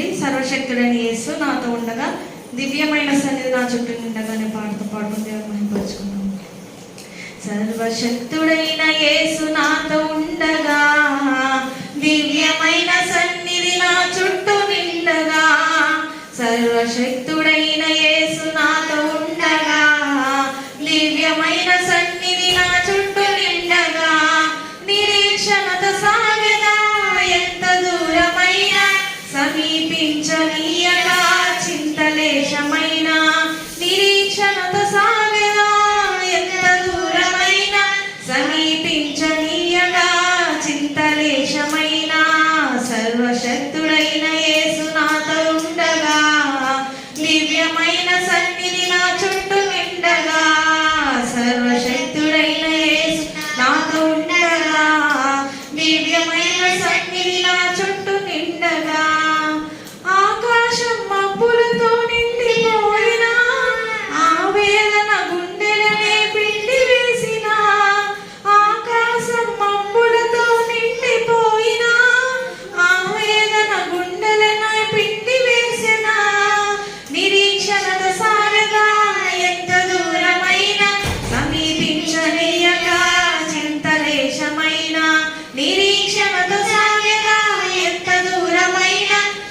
పాడండి సర్వశక్తులని యేసు నాతో ఉండగా దివ్యమైన సన్నిధి నా చుట్టూ నిండగానే పాడుతూ పాడుకుని దేవుని మహింపరుచుకున్నాం సర్వశక్తుడైన యేసు నాతో ఉండగా దివ్యమైన సన్నిధి నా చుట్టూ నిండగా సర్వశక్తుడైన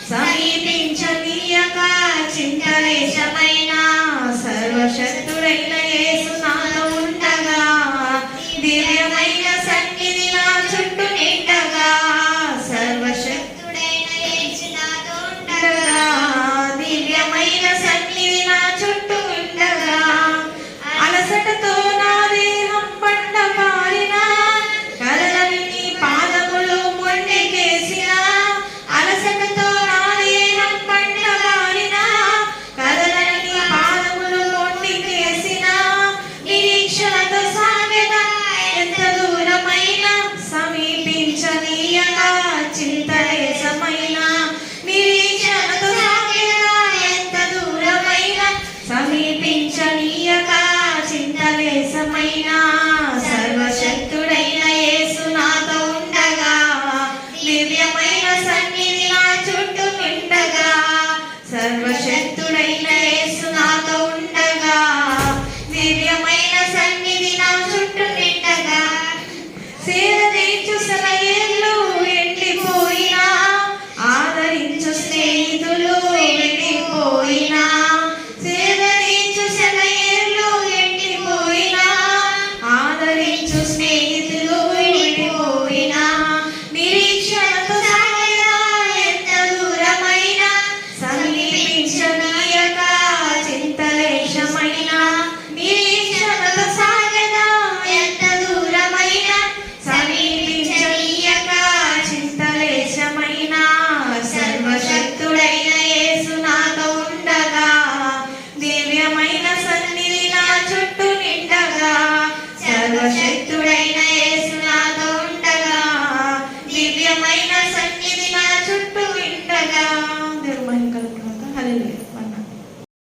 సమీపించనీయక చింతలేశమైన సర్వశక్తుడైన యేసు సమీపించనీయగా సమీపించనీయగా చింతలేసమైన నిరీక్షణతో ఎంత దూరమైన సమీపించనీయగా చింతలేసమైన సర్వశక్తుడైన యేసు నాతో ఉండగా దివ్యమైన సన్నిధి నా చుట్టూ ఉండగా సర్వశక్తు